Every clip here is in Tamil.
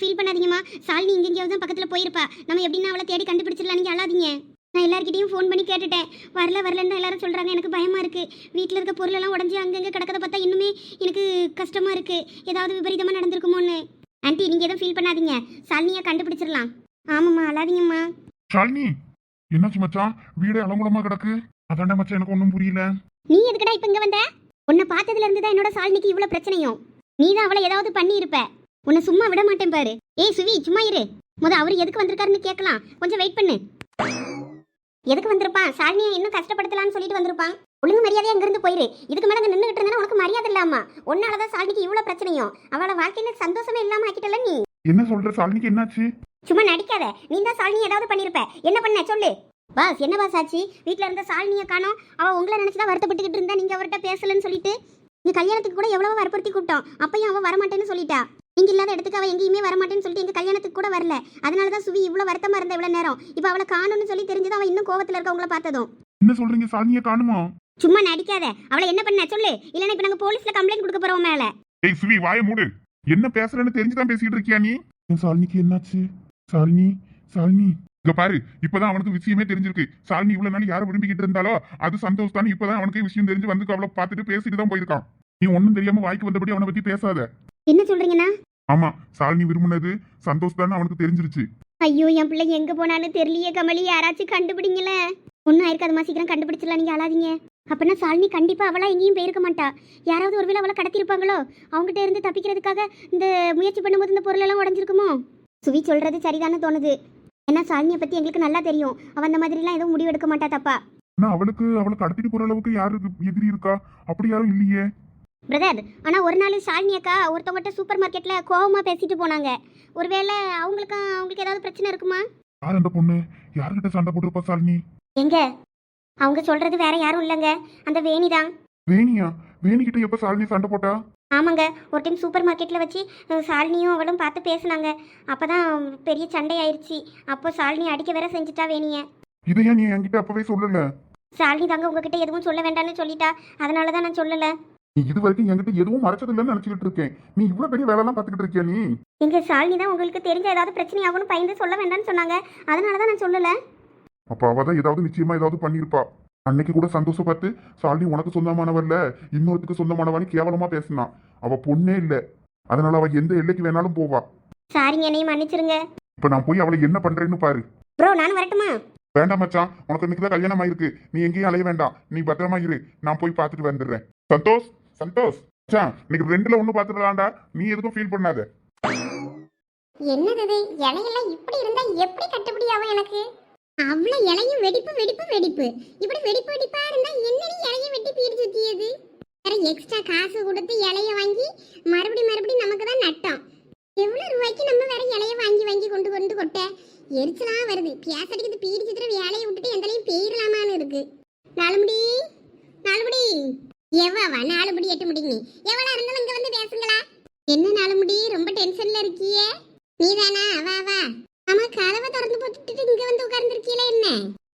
ஃபீல் பண்ணாதீங்கம்மா. சாலினி இங்க எங்கேயாவது தான் பக்கத்துல போயிருப்பா. நம்ம எப்படின்னா அவளை தேடி கண்டுபிடிச்சிடலாம். நீங்க அழாதீங்க. நான் எல்லார்கிட்டயும் ஃபோன் பண்ணி கேட்டுட்டேன். வரல வரலன்னு தான் எல்லாரும் சொல்றாங்க. எனக்கு பயமா இருக்கு. வீட்டில் இருக்க பொருளெல்லாம் உடஞ்சி அங்கங்க கிடக்கத பார்த்தா இன்னுமே எனக்கு கஷ்டமா இருக்கு. ஏதாவது விபரீதமா நடந்திருக்குமோன்னு. ஆண்டி நீங்க எதுவும் ஃபீல் பண்ணாதீங்க. சாலினியை கண்டுபிடிச்சிடலாம். ஆமாம்மா அழாதீங்கம்மா. ஷாலினி என்னாச்சு மச்சான்? வீடே அலங்குலமா கிடக்கு. அதாண்டா மச்சான் எனக்கு ஒன்றும் புரியல. நீ எதுக்குடா இப்ப இங்க வந்த? உன்னை பார்த்ததுல இருந்து தான் என்னோட சாலினிக்கு இவ்வளவு பிரச்சனையும். நீ தான் அவளை ஏதாவது பண்ணி இருப்ப உன்னை சும்மா விட மாட்டேன் பாரு. ஏய் சுவி சும்மா இரு. முத அவர் எதுக்கு வந்திருக்காருன்னு கேட்கலாம். கொஞ்சம் வெயிட் பண்ணு. எதுக்கு வந்திருப்பான்? சாலினியை இன்னும் கஷ்டப்படுத்தலாம்னு சொல்லிட்டு வந்திருப்பான். ஒழுங்கு மரியாதையா இங்கிருந்து போயிரு. இதுக்கு மேல அங்க நின்றுட்டு இருந்தா உனக்கு மரியாதை இல்லாமா. உன்னாலதான் சாலினிக்கு இவ்வளவு பிரச்சனையும். அவளோட வாழ்க்கையில சந்தோஷமே இல்லாம ஆக்கிட்டல நீ. என்ன சொல்ற? ஷாலினிக்கு என்னாச்சு? சும்மா நடிக்காத. நீ தான் சாலினி ஏதாவது பண்ணிருப்ப. என்ன பண்ண? சொல்லு. பாஸ் என்ன பாஸ் ஆச்சு? வீட்ல இருந்த சாலினியை காணோம். அவ உங்களை நினைச்சுதான் வருத்தப்பட்டுக்கிட்டு இருந்தா. நீங்க அவர்கிட்ட பேசலன்னு சொல்லிட்டு. நீ கல்யாணத்துக்கு கூட எவ்வளவு வற்புறுத்தி கூப்பிட்டோம். அப்பயும் அவ வரமாட்டேன்னு சொல்லிட்டா. நீங்க இல்லாத இடத்துக்கு அவ எங்கேயுமே வரமாட்டேன்னு சொல்லிட்டு எங்க கல்யாணத்துக்கு கூட வரல. அதனாலதான் சுவி இவ்வளவு வருத்தமா இருந்த இவ்வளவு நேரம். இப்ப அவளை காணும்னு சொல்லி தெரிஞ்சது அவ இன்னும் கோவத்துல இருக்க உங்களை பார்த்ததும். என்ன சொல்றீங்க? ஷாலினியை காணுமா? சும்மா நடிக்காத. அவளை என்ன பண்ண? சொல்லு. இல்லைன்னா இப்ப நாங்க போலீஸ்ல கம்ப்ளைண்ட் கொடுக்க போறோம் மேல. ஏய் சுவி வாய மூடு. என்ன பேசுறேன்னு தெரிஞ்சுதான் பேசிட்டு இருக்கியா நீ? என் ஷாலினிக்கு என்னாச்சு? ஷாலினி ஷாலினி இங்க பாரு இப்பதான் அவனுக்கு விஷயமே தெரிஞ்சிருக்கு. ஷாலினி இவ்வளவு நாள் யாரை விரும்பிக்கிட்டு இருந்தாலோ அது சந்தோஷ் தான். இப்பதான் அவனுக்கு விஷயம் தெரிஞ்சு வந்து அவளை பார்த்துட்டு பேசிட்டு தான் போயிருக்கான். நீ ஒண்ணும் தெரியாம வாய்க்கு வந்தபடி அவனை பத்தி பேசாத. என்ன சொல்றீங்கண்ணா ஆமா ஷாலினி விரும்பினது சந்தோஷ் தான் அவனுக்கு தெரிஞ்சிருச்சு. ஐயோ என் பிள்ளை எங்க போனான்னு தெரியலையே கமலி யாராச்சும் கண்டுபிடிங்களே. ஒன்றும் ஆயிருக்காதுமா சீக்கிரம் கண்டுபிடிச்சிடலாம் நீங்க அழாதீங்க. அப்பனா சாலினி கண்டிப்பா அவளா எங்கேயும் போயிருக்க மாட்டா. யாராவது ஒருவேளை அவளை கடத்திருப்பாங்களோ அவங்ககிட்ட இருந்து தப்பிக்கிறதுக்காக இந்த முயற்சி பண்ணும்போது இந்த பொருள் எல்லாம் உடஞ்சிருக்குமோ? சுவி சொல்றது சரிதானே தோணுது. ஏன்னா சாலினியை பத்தி எங்களுக்கு நல்லா தெரியும். அவ அந்த மாதிரிலாம் எதுவும் முடிவு எடுக்க மாட்டா தப்பா. அவளுக்கு அவளை கடத்திட்டு போற அளவுக்கு யாரு எதிரி இருக்கா? அப்படி யாரும் இல்லையே. பிரதர் ஆனா ஒரு நாள் ஷாலினி அக்கா ஒருத்தவங்ககிட்ட சூப்பர் மார்க்கெட்ல கோவமா பேசிட்டு போனாங்க. ஒருவேளை அவங்களுக்கு அவங்களுக்கு ஏதாவது பிரச்சனை இருக்குமா? யார் அந்த பொண்ணு? யார்கிட்ட சண்டை போட்டிருப்பா ஷாலினி? எங்க? அவங்க சொல்றது வேற யாரும் இல்லைங்க. அந்த வேணி தான். வேணியா? வேணிக்கிட்ட எப்ப ஷாலினி சண்டை போட்டா? ஆமாங்க. ஒரு டைம் சூப்பர் மார்க்கெட்டில் வச்சு அஹ், சாலினியும் அவளும் பார்த்து பேசுனாங்க. அப்போ தான் பெரிய சண்டை ஆயிடுச்சு அப்போ சாலினி அடிக்க வேற செஞ்சுட்டா வேணிய. இதையா நீ என்கிட்ட அப்பவே சொல்லல? சாலினி தாங்க உங்ககிட்ட எதுவும் சொல்ல வேண்டாம்னு சொல்லிட்டா. அதனால தான் நான் சொல்லலை. நீ இது வரைக்கும் என்கிட்ட எதுவும் மறைச்சது இல்லைன்னு நினைச்சுக்கிட்டு இருக்கேன். நீ இவ்வளவு பெரிய வேலை எல்லாம் பாத்துக்கிட்டு இருக்கியா நீ? எங்க சாலினி தான் உங்களுக்கு தெரிஞ்ச ஏதாவது பிரச்சனை ஆகும்னு பயந்து சொல்ல வேண்டாம்னு சொன்னாங்க. அதனால தான் நான் சொல்லலை. அப்ப அவ தான் ஏதாவது நிச்சயமா ஏதாவது பண்ணிருப்பா அன்னைக்கு கூட சந்தோஷம் பார்த்து ஷாலினி உனக்கு சொந்தமானவர்ல இன்னொருத்துக்கு சொந்தமானவான்னு கேவலமா பேசினான் அவ பொண்ணே இல்ல. அதனால அவ எந்த எல்லைக்கு வேணாலும் போவா. சாரிங்க என்னையும் மன்னிச்சிருங்க. இப்ப நான் போய் அவளை என்ன பண்றேன்னு பாரு. ப்ரோ நான் வரட்டுமா? வேண்டாம் மச்சான். உனக்கு இன்னைக்கு தான் கல்யாணம் ஆயிருக்கு. நீ எங்கேயும் அலைய வேண்டாம். நீ பத்திரமா இரு. நான் போய் பார்த்துட்டு வந்துடுறேன். சந்தோஷ்! சந்தோஷ் மச்சான் இன்னைக்கு ரெண்டுல ஒண்ணு பாத்துடலாம்டா. நீ எதுக்கும் ஃபீல் பண்ணாத. என்னது இது? இலையெல்லாம் இப்படி இருந்தா எப்படி கட்டுப்படி ஆகும் எனக்கு? அவ்வளவு இலையும் வெடிப்பு வெடிப்பு வெடிப்பு. இப்படி வெடிப்பு வெடிப்பா இருந்தா என்னடி இலைய வெட்டி பீடி சுத்தியது? வேற எக்ஸ்ட்ரா காசு கொடுத்து இலைய வாங்கி மறுபடி மறுபடி நமக்கு தான் நட்டம். எவ்வளவு ரூபாய்க்கு நம்ம வேற இலைய வாங்கி வாங்கி கொண்டு கொண்டு கொட்ட? எரிச்சலா வருது. பேசடிக்கிறது பீடி சுத்துற வேலையை விட்டுட்டு எந்தலையும் பெயிரலாமான்னு இருக்கு. நாலுமுடி நாலுமுடி எவ்வளவா நாலு முடி எட்டு முடி நீ. எவ்வளவு இருந்தாலும் இங்க வந்து பேசுங்களா? என்ன நாலுமுடி ரொம்ப டென்ஷன்ல இருக்கியே. நீதானா? வா வா. ஆமா கதவை திறந்து போட்டுட்டு இங்க வந்து உட்கார்ந்துருக்கீல என்ன?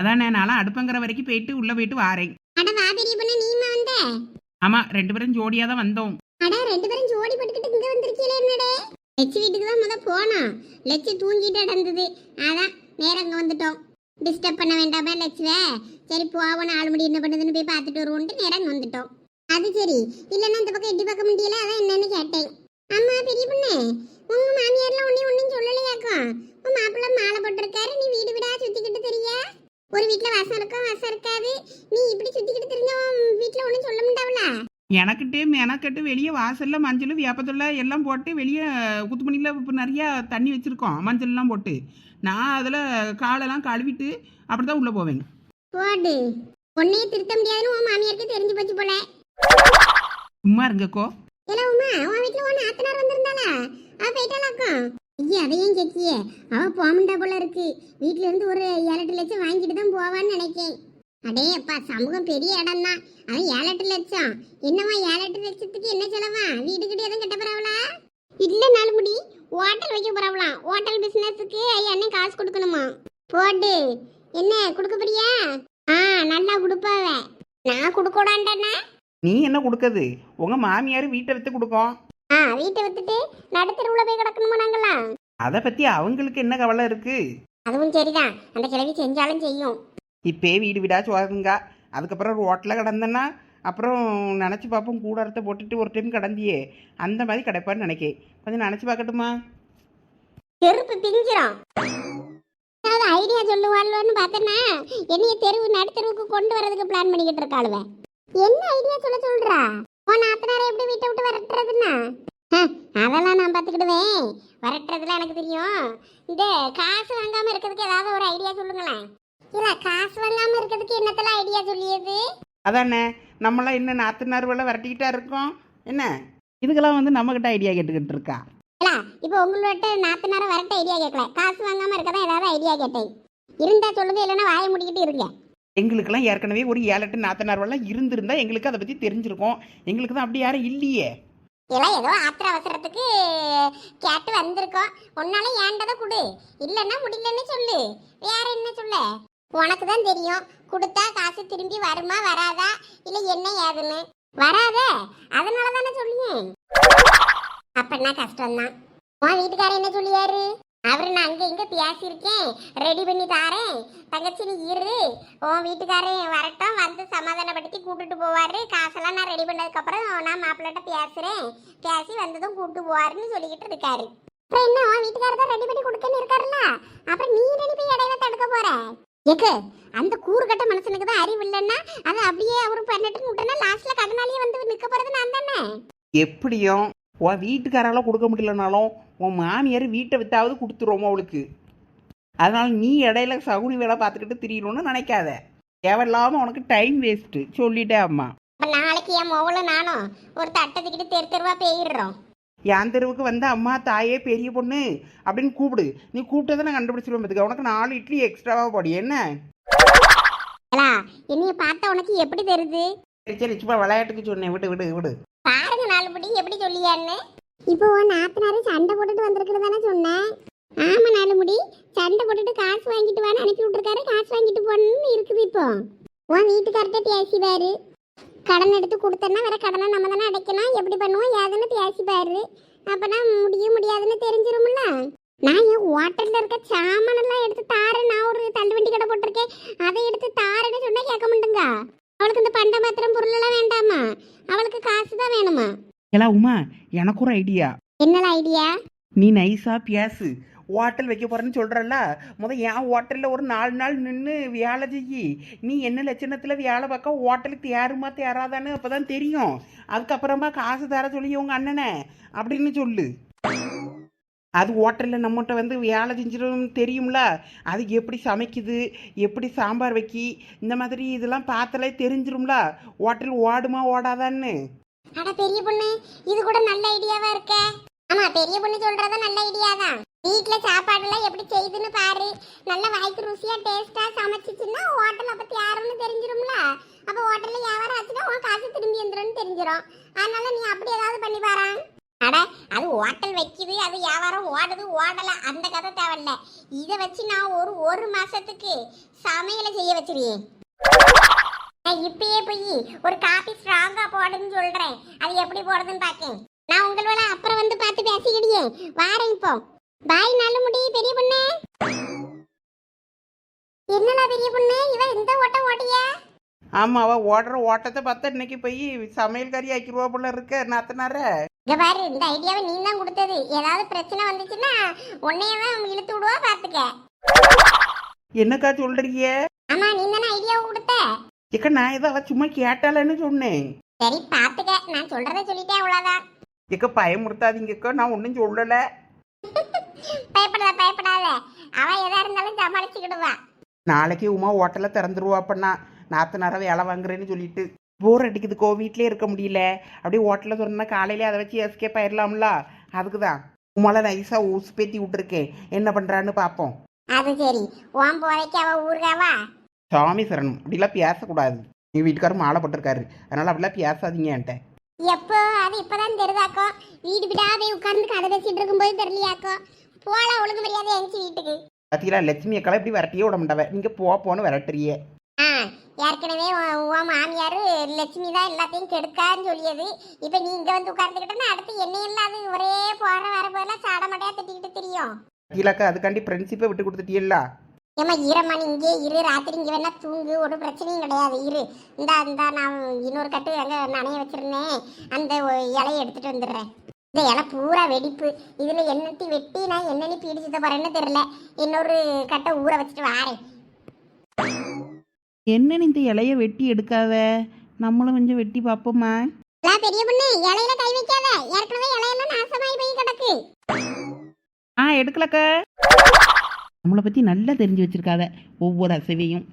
அதான் நான் நானும் அடுப்பங்கிற வரைக்கும் போயிட்டு உள்ள போயிட்டு வாரேன். அட வா பெரிய பொண்ணு நீமா வந்த. ஆமா ரெண்டு பேரும் ஜோடியா தான் வந்தோம். அட ரெண்டு பேரும் ஜோடி போட்டுக்கிட்டு இங்க வந்திருக்கீல என்னடே? லட்சு வீட்டுக்கு தான் முத போனோம். லட்சு தூங்கிட்டு நடந்தது அதான் நேரம் இங்க வந்துட்டோம். டிஸ்டர்ப் பண்ண வேண்டாமா லட்சுவே? சரி போவோம் நாலு மணி என்ன பண்ணுதுன்னு போய் பார்த்துட்டு வருவோன்ட்டு நேரம் வந்துட்டோம். அது சரி. இல்லைன்னா இந்த பக்கம் எட்டி பார்க்க முடியல அதான் என்னன்னு கேட்டேன். அம்மா பெரிய பொண்ணு உங்க மாமியார்லாம் ஒன்னும் ஒன்றும் சொல்லலையாக்கும் உன் மாப்பிள்ளை மாலை போட்டிருக்காரு நீ வீடு வீடா சுத்திக்கிட்டு தெரியா? ஒரு வீட்ல வாசம் இருக்கும் வாசம் இருக்காது. நீ இப்படி சுத்திக்கிட்டு தெரிஞ்ச உன் வீட்ல ஒன்றும் சொல்ல முடியாவுல எனக்கிட்டு மெனக்கட்டு வெளியே வாசல்ல மஞ்சள் வேப்பத்தொல்லை எல்லாம் போட்டு வெளியே குத்துமணியில் நிறையா தண்ணி வச்சுருக்கோம் மஞ்சள்லாம் போட்டு. நான் அதில் காலெல்லாம் கழுவிட்டு அப்படி தான் உள்ளே போவேன். போடு. உன்னையே திருத்த முடியாதுன்னு உன் மாமியாருக்கு தெரிஞ்சு போச்சு போல. உமா இருங்கக்கோ. இல்ல உமா அவன் வீட்ல உன் ஆத்தனார் வந்திருந்தாளா? அவ போயிட்டாளாக்கும் ஐயா அதையும் கேக்கியே. அவ போமண்டா போல இருக்கு. வீட்ல இருந்து ஒரு ஏழு எட்டு லட்சம் வாங்கிட்டு தான் போவான்னு நினைக்கேன். அடே அப்பா சமூகம் பெரிய இடம் தான். அவன் ஏழு எட்டு லட்சம். என்னவா ஏழு எட்டு லட்சத்துக்கு என்ன செலவா? வீடு கிட்ட எதுவும் கட்ட போறாவளா? இல்ல நாலு முடி ஹோட்டல் வைக்க போறாவலாம் ஹோட்டல் பிசினஸுக்கு அண்ணன் காசு கொடுக்கணுமா? போட்டு என்ன கொடுக்க போறியா? ஆ நல்லா கொடுப்பாவே. நான் கொடுக்கூடாண்டா நீ என்ன கொடுக்குது? உங்கள் மாமியார் வீட்டை விற்று கொடுக்கும். ஆ வீட்டை வித்துட்டு நடுத்தருவுல போய் கிடக்கணுமா நாங்களாம் அதை பற்றி அவங்களுக்கு என்ன கவலை இருக்குது அதுவும் சரிதான். அந்த கிழவி செஞ்சாலும் செய்யும். இப்பே வீடு வீடா சோதுங்க அதுக்கப்புறம் ரோட்டில் கிடந்தேன்னா அப்புறம் நினச்சி பார்ப்போம் கூடாரத்தை போட்டுட்டு ஒரு டைம் கிடந்தியே. அந்த மாதிரி கிடைப்பான்னு நினைக்கேன். கொஞ்சம் நினச்சி பார்க்கட்டுமா? செருப்பு பிஞ்சிரும். ஐடியா சொல்லுவாள்னு பார்த்தனா என்னைய தெருவு நடுத்தெருவுக்கு கொண்டு வரதுக்கு பிளான் பண்ணிக்கிட்டு இருக்காளுவ. என்ன ஐடியா சொல்ல சொல்றா? உன் நாத்தனாரை எப்படி வீட்டை விட்டு வரட்டுறதுன்னா? அதெல்லாம் நான் பார்த்துக்கிடுவேன். வரட்டுறதுல எனக்கு தெரியும். இந்த காசு வாங்காம இருக்கிறதுக்கு ஏதாவது ஒரு ஐடியா சொல்லுங்களேன். இல்ல காசு வாங்காம இருக்கிறதுக்கு என்னத்தெல்லாம் ஐடியா சொல்லியது? அதானே நம்மளாம் என்ன நாத்தனார் வேலை விரட்டிக்கிட்டா இருக்கோம்? என்ன? இதுக்கெல்லாம் வந்து நம்மக்கிட்ட ஐடியா கேட்டுக்கிட்டு இருக்கா? இல்ல இப்போ உங்களோட நாத்தனார வரட்ட ஐடியா கேட்கல. காசு வாங்காம இருக்கதான் ஏதாவது ஐடியா கேட்டேன். இருந்தா சொல்லுங்க இல்லைன்னா வாயை முடிக்கிட்டு இருங்க. எங்களுக்கெல்லாம் ஏற்கனவே ஒரு ஏழு எட்டு நாத்தனார் வேலை இருந்திருந்தா எங்களுக்கு அதை பற்றி தெரிஞ்சிருக்கும். எங்களுக்கு தான் அப்படி யாரும் இல்லையே. இதெல்லாம் ஏதோ ஆத்திர அவசரத்துக்கு கேட்டு வந்திருக்கோம். உன்னால ஏண்டதை கொடு. இல்லைன்னா முடியலன்னு சொல்லு. வேற என்ன சொல்ல? உனக்கு தான் தெரியும். கொடுத்தா காசு திரும்பி வருமா வராதா? இல்ல என்ன ஏதுன்னு. வராத. அதனால தானே சொல்லியேன் அப்பன்னா கஷ்டம்தான்? உன் வீட்டுக்காரர் என்ன சொல்லியாரு? அவரு நான் அங்க இங்க பேசியிருக்கேன். ரெடி பண்ணி தாரேன். தங்கச்சி நீ இரு உன் வீட்டுக்காரன் வரட்டும். வந்து சமாதானப்படுத்தி கூட்டிட்டு போவாரு. காசெல்லாம் நான் ரெடி பண்ணதுக்கப்புறம் நான் மாப்பிள்ளைட்ட பேசுறேன். பேசி வந்ததும் கூப்பிட்டு போவாருன்னு சொல்லிக்கிட்டு இருக்காரு. அப்புறம் என்ன உன் வீட்டுக்காரர் தான் ரெடி பண்ணி கொடுக்கன்னு இருக்காருல்ல? அப்புறம் நீ ரெடி போய் இடையில தடுக்க போற? எக்கு அந்த கூறுகட்ட மனுஷனுக்கு தான் அறிவு இல்லைன்னா அதை அப்படியே அவரு பண்ணிட்டு விட்டனா லாஸ்ட்ல கடனாலேயே வந்து நிக்க போறது நான் தானே? எப்படியும் உன் வீட்டுக்காரால கொடுக்க முடியலனாலும் உன் மாமியார் வீட்டை வித்தாவது கொடுத்துருவோம் அவளுக்கு. அதனால நீ இடையில சகுனி வேலை பார்த்துக்கிட்டு திரியணும்னு நினைக்காத. தேவையில்லாமல் உனக்கு டைம் வேஸ்ட்டு சொல்லிட்டேன் அம்மா. நாளைக்கு என் மோவலும் நானும் ஒரு தட்டத்துக்கிட்டு தெரு தெருவா போயிடுறோம். என் தெருவுக்கு வந்து அம்மா தாயே பெரிய பொண்ணு அப்படின்னு கூப்பிடு. நீ கூப்பிட்டதை நான் கண்டுபிடிச்சிருவேன் பார்த்துக்க உனக்கு நாலு இட்லி எக்ஸ்ட்ராவாக போடி. என்ன? என்னைய பார்த்தா உனக்கு எப்படி தெரியுது? சரி சரி சும்மா விளையாட்டுக்கு சொன்னேன். விடு விடு விடு. பாருங்க நாலுபடி எப்படி சொல்லியான்னு. இப்போ உன் நாத்தனாரு சண்டை போட்டுட்டு வந்திருக்கிறது தானே சொன்னேன். ஆமா நாலுமுடி சண்டை போட்டுட்டு காசு வாங்கிட்டு வான்னு அனுப்பி விட்டுருக்காரு. காசு வாங்கிட்டு போகணும்னு இருக்குது இப்போ. உன் வீட்டுக்கார்ட்ட பேசிவாரு கடன் எடுத்து கொடுத்தேன்னா வேற கடனை நம்ம தானே அடைக்கணும். எப்படி பண்ணுவோம் ஏதுன்னு பேசிப்பாரு அப்பனா முடிய முடியாதுன்னு தெரிஞ்சிரும்ல. நான் என் ஹோட்டலில் இருக்க சாமானெல்லாம் எடுத்து தாரேன். நான் ஒரு தள்ளுவண்டி கடை போட்டிருக்கேன். அதை எடுத்து தாரேன்னு சொன்னால் கேட்க மாட்டேங்க. அவளுக்கு இந்த பண்ட மாத்திரம் பொருள் எல்லாம் வேண்டாமா? அவளுக்கு காசு தான் வேணுமா? ஏலா உமா எனக்கு ஒரு ஐடியா. என்னல ஐடியா? நீ நைஸா பேசு. ஹோட்டல் வைக்க போறேன்னு சொல்றல்ல? முத என் ஹோட்டல்ல ஒரு நாலு நாள் நின்று வேலை செய்யி நீ என்ன லட்சணத்துல வேலை பார்க்க ஹோட்டலுக்கு தேருமா தேராதான்னு அப்பதான் தெரியும். அதுக்கப்புறமா காசு தர சொல்லி உங்க அண்ணனை. அப்படின்னு சொல்லு. அது ஹோட்டலில் நம்மகிட்ட வந்து வேலை செஞ்சிடும் தெரியும்ல? அது எப்படி சமைக்குது? எப்படி சாம்பார் வைக்கி? இந்த மாதிரி இதெல்லாம் பார்த்தாலே தெரிஞ்சிரும்ல? ஹோட்டல் ஓடுமா ஓடாதான்னு. அட பெரிய பொண்ணு இது கூட நல்ல ஐடியாவா இருக்க. ஆமா பெரிய பொண்ணு சொல்றத நல்ல ஐடியா தான் வீட்ல சாப்பாடுலாம் எப்படி செய்யுதுன்னு பாரு. நல்ல வாய்க்கு ருசியா டேஸ்டா சமைச்சிச்சுன்னா ஹோட்டலை பத்தி யாருன்னு தெரிஞ்சிரும்ல? அப்ப ஹோட்டல்ல வியாபாரம் ஆச்சுன்னா உன் காசு திரும்பி வந்துரும்னு தெரிஞ்சிடும் அதனால நீ அப்படி ஏதாவது பண்ணி பாரு அட அது ஹோட்டல் வைக்குது அது வியாபாரம் ஓடுது ஓடல அந்த கதை தேவையில்ல. இதை வச்சு நான் ஒரு ஒரு மாசத்துக்கு சமையலை செய்ய வச்சிருக்கேன். நான் இப்பயே போய் ஒரு காபி ஸ்ட்ராங்கா போடுன்னு சொல்றேன். அது எப்படி போடுதுன்னு பாக்கேன். நான் உங்களோட அப்புறம் வந்து பார்த்து பேசிக்கிடியே. வாரேன் இப்போ. பாய் நல்ல முடி பெரிய பொண்ணு. என்னடா பெரிய பொண்ணு? இவ இந்த ஓட்டம் ஓட்டியா? ஆமா அவ ஓடுற ஓட்டத்தை பார்த்தா இன்னைக்கு போய் சமையல்காரி ஆக்கிடுவா போல இருக்க நாத்தனார. இங்க பாரு இந்த ஐடியாவை நீ தான் கொடுத்தது. ஏதாவது பிரச்சனை வந்துச்சுன்னா உன்னைய தான் இழுத்து விடுவா பாத்துக்க. என்னக்கா சொல்றீங்க? ஆமா நீ தானே ஐடியாவை கொடுத்த? ஏக்கா நான் இதை அவ சும்மா கேட்டாலன்னு சொன்னேன். சரி பாத்துக்க. நான் சொல்றதை சொல்லிட்டேன் அவ்வளவுதான். ஏக்கா பயமுறுத்தாதீங்கக்கா நான் ஒன்றும் சொல்லல. பயப்படாத பயப்படாத. அவ எதா இருந்தாலும் சமாளிச்சுக்கிடுவா. நாளைக்கு உமா ஹோட்டலை திறந்துருவா அப்பண்ணா நாத்தனார வேலை வாங்குறேன்னு சொல்லிட்டு. போர் அடிக்குதுக்கோ வீட்லயே இருக்க முடியல. அப்படியே ஹோட்டலில் சொன்னா காலையிலே அதை வச்சு எஸ்கேப் ஆயிடலாம்ல அதுக்கு தான் உமால நைஸாக ஊசி பேத்தி விட்டுருக்கேன். என்ன பண்ணுறான்னு பார்ப்போம் அது சரி. உன் போதைக்கு அவ ஊருகாவா சாமி சரணம். அப்படிலாம் பேசக்கூடாது. எங்கள் வீட்டுக்காரர் மாலை போட்டிருக்காரு. அதனால அப்படிலாம் பேசாதீங்க என்கிட்ட. எப்போ? அது இப்பதான் தெரியுதாக்கோ? வீடு விடாதே உட்கார்ந்து கதை பேசிட்டு இருக்கும்போது தெரியலையாக்கோ? போலாம் ஒழுங்கு மரியாதை எங்க வீட்டுக்கு. பார்த்தீங்களா லட்சுமி அக்கால இப்படி விரட்டியே விட மாட்டாவ? நீங்கள் போ போன்னு விரட்டுறியே. ஆ ஏற்கனவே உன் மாமியார் லட்சுமி தான் எல்லாத்தையும் கெடுக்கான்னு சொல்லியது. இப்போ நீ இங்கே வந்து உட்கார்ந்துக்கிட்டேன்னா அடுத்து என்னையெல்லாம் அது ஒரே போகிற வர போதெல்லாம் சாட மாட்டையா திட்டிக்கிட்டு தெரியும். கீழக்கா அதுக்காண்டி ஃப்ரெண்ட்ஷிப்பை விட்டு கொடுத்துட்டியல்ல? ஏமா ஈரமணி இங்கே இரு. ராத்திரி இங்கே வேணா தூங்கு. ஒரு பிரச்சனையும் கிடையாது. இரு. இந்தா இந்தா நான் இன்னொரு கட்டு அங்கே நனைய வச்சிருந்தேன். அந்த இலைய எடுத்துட்டு வந்துடுறேன். இந்த இலை பூரா வெடிப்பு. இதில் என்னத்தி வெட்டி நான் என்னென்னு பீடிச்சுத போறேன்னு தெரியல. இன்னொரு கட்டை ஊற வச்சுட்டு வாரேன். என்னன்னு இந்த இலைய வெட்டி எடுக்காத? நம்மளும் கொஞ்சம் வெட்டி பார்ப்போமா? எல்லாம் பெரிய பொண்ணு இலையில கை வைக்காத. ஏற்கனவே இலையெல்லாம் நாசமாயி போய் கிடக்கு. ஆ எடுக்கலக்கா. நம்மளை பற்றி நல்லா தெரிஞ்சு வச்சிருக்காத. ஒவ்வொரு அசைவையும்.